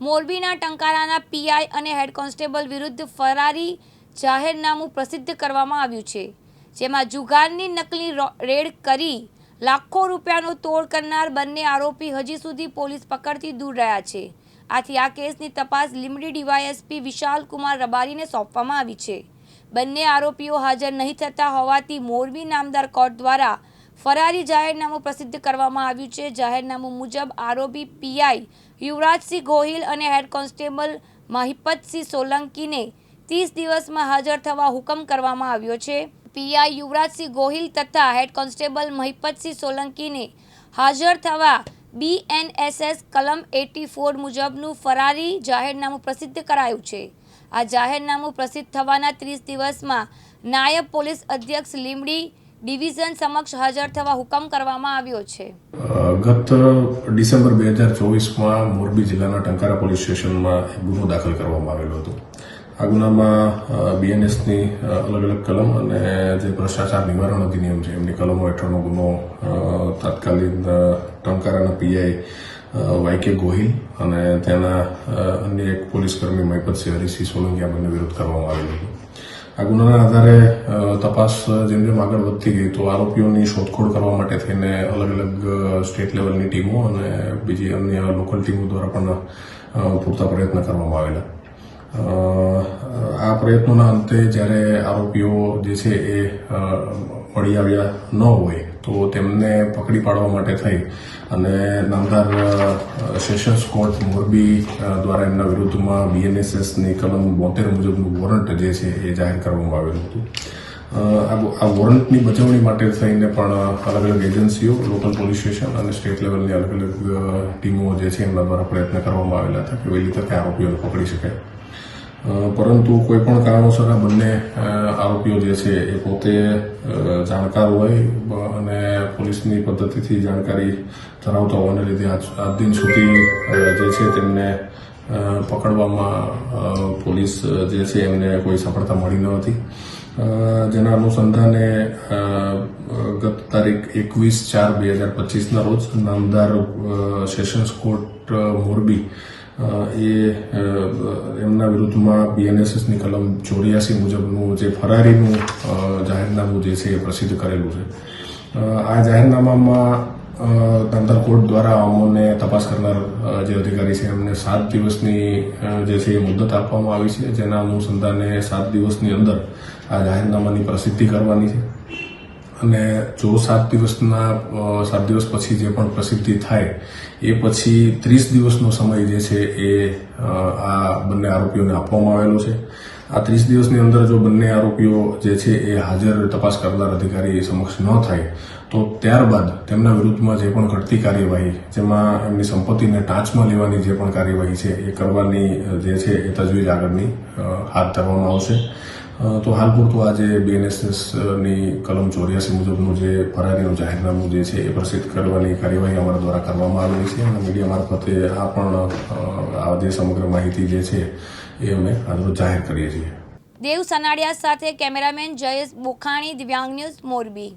મોરબીના ટંકારાના પીઆઈ અને head constable વિરુદ્ધ ફરારી જાહેરનામું પ્રસિદ્ધ કરવામાં આવ્યું છે, જેમાં જુગારની નકલી રેડ કરી લાખો રૂપિયાનો તોડ કરનાર બંને આરોપી હજી સુધી પોલીસ પકડથી દૂર રહ્યા છે. આથી આ કેસની તપાસ લીમડી ડીવાયએસપી વિશાલ કુમાર રબારીને સોંપવામાં આવી છે. બંને આરોપીઓ હાજર નહીં થતા હોવાથી મોરબી નામદાર કોર્ટ દ્વારા ફરારી જાહેરનામું પ્રસિદ્ધ કરવામાં આવ્યું છે. જાહેરનામું મુજબ આરોપી પીઆઈ યુવરાજસિંહ ગોહિલ અને હેડ કોન્સ્ટેબલ મહિપતસિંહ સોલંકીને ત્રીસ દિવસમાં હાજર થવા હુકમ કરવામાં આવ્યો છે. પીઆઈ યુવરાજસિંહ ગોહિલ તથા હેડ કોન્સ્ટેબલ મહિપતસિંહ સોલંકીને હાજર થવા બીએનએસએસ કલમ એટી ફોર મુજબનું ફરારી જાહેરનામું પ્રસિદ્ધ કરાયું છે. આ જાહેરનામું પ્રસિદ્ધ થવાના ત્રીસ દિવસમાં નાયબ પોલીસ અધ્યક્ષ લીમડી ડિવિઝન સમક્ષ હાજર થવા હુકમ કરવામાં આવ્યો છે. ગત ડિસેમ્બર બે હજાર ચોવીસમાં મોરબી જિલ્લાના ટંકારા પોલીસ સ્ટેશનમાં ગુનો દાખલ કરવામાં આવેલો હતો. આ ગુનામાં બીએનએસની અલગ અલગ કલમ અને જે ભ્રષ્ટાચાર નિવારણ અધિનિયમ છે, એમની કલમો હેઠળનો ગુનો તાત્કાલિક ટંકારાના પીઆઈ વાયકે ગોહિલ અને તેના અન્ય એક પોલીસકર્મી મહિપતસિંહ હરિસિંહ સોલંકી આ બંને વિરુદ્ધ કરવામાં આવેલો હતો. આ ગુનાના આધારે તપાસ જેમ જેમ આગળ વધતી ગઈ, તો આરોપીઓની શોધખોળ કરવા માટે થઈને અલગ અલગ સ્ટેટ લેવલની ટીમો અને બીજી અન્ય લોકલ ટીમો દ્વારા પણ પૂરતા પ્રયત્ન કરવામાં આવેલા. આ પ્રયત્નોના અંતે જ્યારે આરોપીઓ જે છે એ મળી આવ્યા ન હોય તો તેમને પકડી પાડવા માટે થઈ. અને નામદાર સેશન્સ કોર્ટ મોરબી દ્વારા એમના વિરુદ્ધમાં બીએનએસએસની કલમ બોતેર મુજબનું વોરંટ જે છે એ જાહેર કરવામાં આવેલું હતું. આ વોરંટની બચાવણી માટે થઈને પણ અલગ અલગ એજન્સીઓ, લોકલ પોલીસ સ્ટેશન અને સ્ટેટ લેવલની અલગ અલગ ટીમો જે છે એમના દ્વારા પ્રયત્ન કરવામાં આવેલા હતા કે વહેલી તકે આરોપીઓને પકડી શકાય. પરંતુ કોઈ પણ કારણોસર આ બંને આરોપીઓ જે છે એ પોતે જાણકાર હોય અને પોલીસની પદ્ધતિથી જાણકારી ધરાવતા હોવાને લીધે આજ દિન સુધી જે છે તેમને પકડવામાં પોલીસ જે છે એમને કોઈ સફળતા મળી ન હતી. જેના અનુસંધાને ગત તારીખ એકવીસ ચાર બે હજાર પચીસના રોજ નામદાર સેશન્સ કોર્ટ મોરબી એ એમના વિરુદ્ધમાં બીએનએસએસની કલમ ચોર્યાસી મુજબનું જે ફરારીનું જાહેરનામું જે છે એ પ્રસિદ્ધ કરેલું છે. આ જાહેરનામામાં અ, કોર્ટ દ્વારા અમોને તપાસ કરનાર જે અધિકારી છે એમને સાત દિવસની જે છે એ મુદત આપવામાં આવી છે જેના અનુસંધાને સાત દિવસની અંદર આ જાહેરનામાની પ્રસિદ્ધિ કરવાની છે. અને જો સાત દિવસના સાત દિવસ પછી જે પણ પ્રસિદ્ધિ થાય, એ પછી ત્રીસ દિવસનો સમય જે છે એ આ બંને આરોપીઓને આપવામાં આવેલો છે. આ ત્રીસ દિવસની અંદર જો બંને આરોપીઓ જે છે એ હાજર તપાસ કરનાર અધિકારી સમક્ષ ન થાય, તો ત્યારબાદ તેમના વિરુદ્ધમાં જે પણ ઘટતી કાર્યવાહી, જેમાં એમની સંપત્તિને ટાંચમાં લેવાની જે પણ કાર્યવાહી છે, એ કરવાની જે છે એ તજવીજ આગળની હાથ ધરવામાં આવશે. તો હાલ પૂરતું આજે બીએનએસએસની કલમ ચોર્યાસી મુજબનું જે ફરારીનું જાહેરનામું જે છે એ પ્રસિદ્ધ કરવાની કાર્યવાહી અમારા દ્વારા કરવામાં આવેલી છે. અને મીડિયા મારફતે આ પણ આ જે સમગ્ર માહિતી જે છે એ અમે આજરોજ જાહેર કરીએ છીએ. દેવ સનાડિયા સાથે કેમેરામેન જયેશ બોખાણી, દિવ્યાંગ ન્યૂઝ મોરબી.